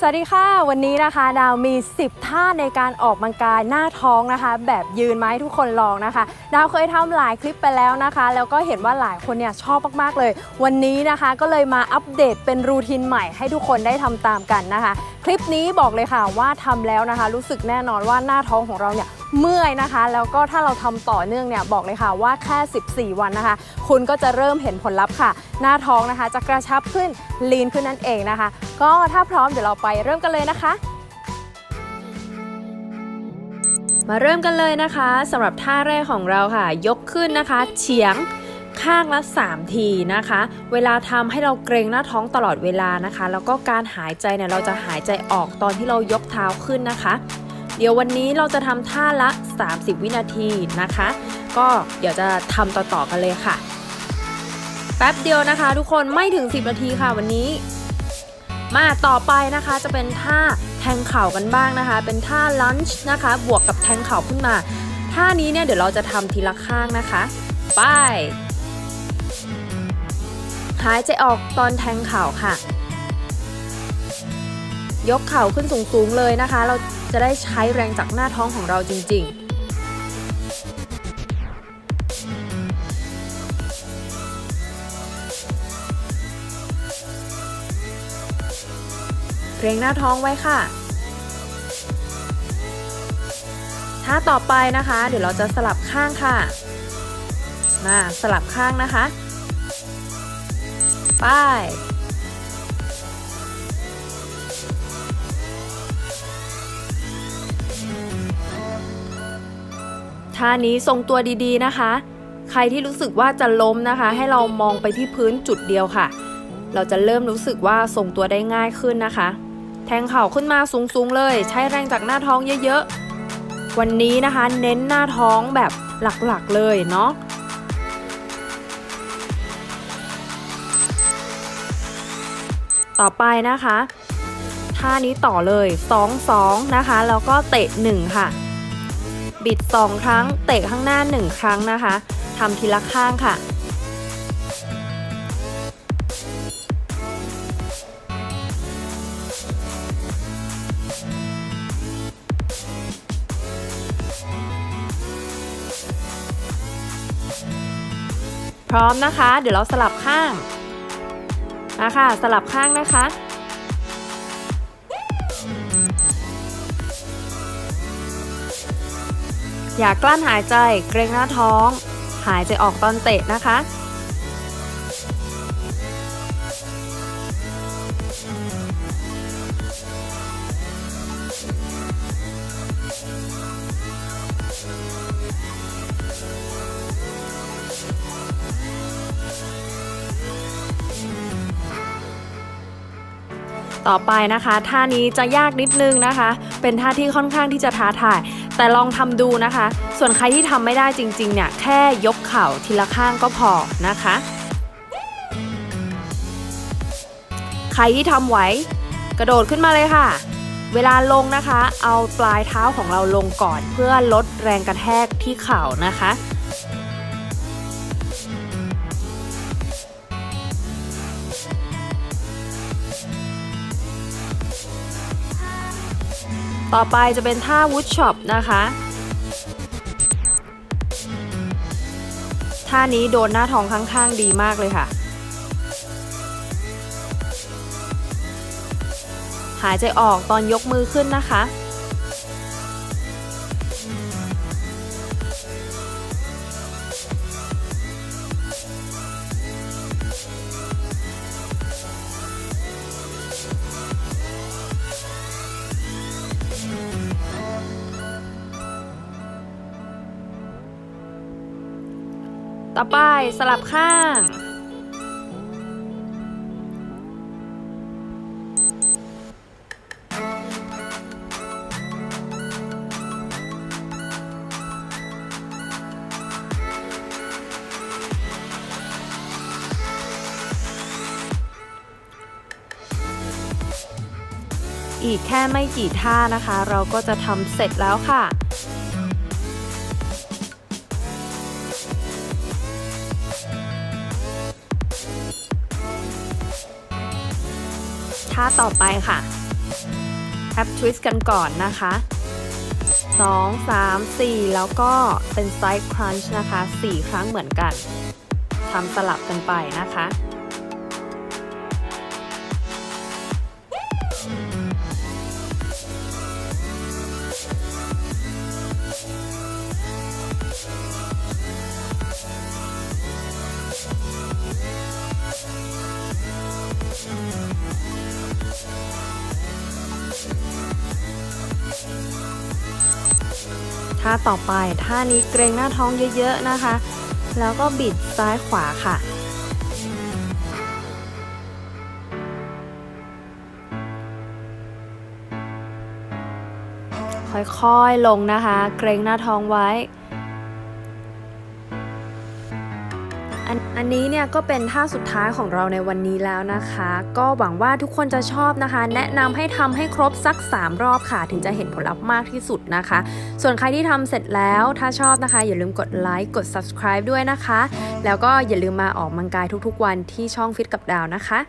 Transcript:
สวัสดีค่ะ วันนี้นะคะดาวมี 10 ท่าในการออกกำลังกายหน้าท้องนะคะ แบบยืนมาให้ทุกคนลองนะคะ ดาวเคยทำหลายคลิปไปแล้วนะคะ แล้วก็เห็นว่าหลายคนเนี่ยชอบมากๆเลย วันนี้นะคะก็เลยมาอัปเดตเป็นรูทีนใหม่ให้ทุกคนได้ทำตามกันนะคะ คลิปนี้บอกเลยค่ะว่าทำแล้วนะคะ รู้สึกแน่นอนว่าหน้าท้องของเราเนี่ย เมื่อยนะคะ แล้วก็ถ้าเราทำต่อเนื่องเนี่ยบอกเลยค่ะว่าแค่ 14 วันนะคะ คุณก็จะเริ่มเห็นผลลัพธ์ค่ะ หน้าท้องนะคะ จะกระชับขึ้นลีนขึ้นนั่นเองนะคะ ก็ถ้าพร้อมเดี๋ยวเราไปเริ่มกันเลยนะคะมาเริ่มกันเลยนะคะสำหรับท่าแรกของเราค่ะ ยกขึ้นนะคะเฉียงข้างละ 3 ทีนะคะ เวลาทำให้เราเกรงหน้าท้องตลอดเวลานะคะ แล้วก็การหายใจเนี่ยเราจะหายใจออกตอนที่เรายกเท้าขึ้นนะคะ เดี๋ยววันนี้เราจะทำท่าละ 30 วินาทีนะคะ ก็เดี๋ยวจะทำต่อๆกันเลยค่ะ แป๊บเดียวนะคะ ทุกคนไม่ถึง 10 นาทีค่ะวันนี้ มาต่อไปนะคะจะเป็นท่าแทงเข่ากันบ้างนะคะ เป็นท่าลันช์นะคะ บวกกับแทงเข่าขึ้นมา ท่านี้เนี่ยเดี๋ยวเราจะทำทีละข้างนะคะ ไปหายใจออกตอนแทงเข่าค่ะ ยกเข่าขึ้นสูงๆเลยนะคะ เราจะได้ใช้แรงจากหน้าท้องของเราจริง ๆเกรงหน้าท้องไว้ค่ะ ท่าต่อไปนะคะ เดี๋ยวเราจะสลับข้างค่ะ มาสลับข้างนะคะ ไป ท่านี้ทรงตัวดีๆนะคะ ใครที่รู้สึกว่าจะล้มนะคะ ให้เรามองไปที่พื้นจุดเดียวค่ะ เราจะเริ่มรู้สึกว่าทรงตัวได้ง่ายขึ้นนะคะ แทงเข่าขึ้นมาสูงๆเลย ใช้แรงจากหน้าท้องเยอะๆ วันนี้นะคะ เน้นหน้าท้องแบบหลักๆเลยเนาะต่อไปนะคะท่านี้ต่อเลย 2 2 นะคะ แล้วก็เตะ 1 ค่ะ บิด 2 ครั้ง เตะข้างหน้า 1 ครั้งนะคะทำทีละข้างค่ะ พร้อมนะคะ เดี๋ยวเราสลับข้างมาค่ะ สลับข้างนะคะ อย่ากลั้นหายใจเกรงหน้าท้อง หายใจออกตอนเตะนะคะ ต่อไปนะคะ ท่านี้จะยากนิดนึงนะคะ เป็นท่าที่ค่อนข้างที่จะท้าทาย แต่ลองทำดูนะคะ ส่วนใครที่ทำไม่ได้จริงๆเนี่ยแค่ยกเข่าทีละข้างก็พอนะคะ ใครที่ทำไหวกระโดดขึ้นมาเลยค่ะ เวลาลงนะคะ เอาปลายเท้าของเราลงก่อน เพื่อลดแรงกระแทกที่เข่านะคะ ต่อไปจะเป็นท่าวูดช็อปนะคะ ท่านี้โดนหน้าท้องข้างๆดีมากเลยค่ะ หายใจออกตอนยกมือขึ้นนะคะ ต่อไปสลับข้าง อีกแค่ไม่กี่ท่านะคะ เราก็จะทำเสร็จแล้วค่ะ ท่าต่อไปค่ะ ab twist กันก่อนนะคะ 2 3 4 แล้วก็เป็นไซส์ครันช์นะคะ 4 ครั้งเหมือนกันทำสลับกันไปนะคะ ท่าต่อไป ท่านี้เกรงหน้าท้องเยอะๆนะคะ แล้วก็บิดซ้ายขวาค่ะ ค่อยๆลงนะคะ เกรงหน้าท้องไว้ อันอันนี้เนี่ยก็เป็นท่าสุดท้ายของเราในวันนี้แล้วนะคะ ก็หวังว่าทุกคนจะชอบนะคะ แนะนำให้ทำให้ครบสัก 3 รอบค่ะ ถึงจะเห็นผลลัพธ์มากที่สุดนะคะ ส่วนใครที่ทำเสร็จแล้วถ้าชอบนะคะ อย่าลืมกดไลค์กด subscribe ด้วยนะคะ แล้วก็อย่าลืมมาออกมังกายทุกๆวันที่ช่องฟิตกับดาวนะคะ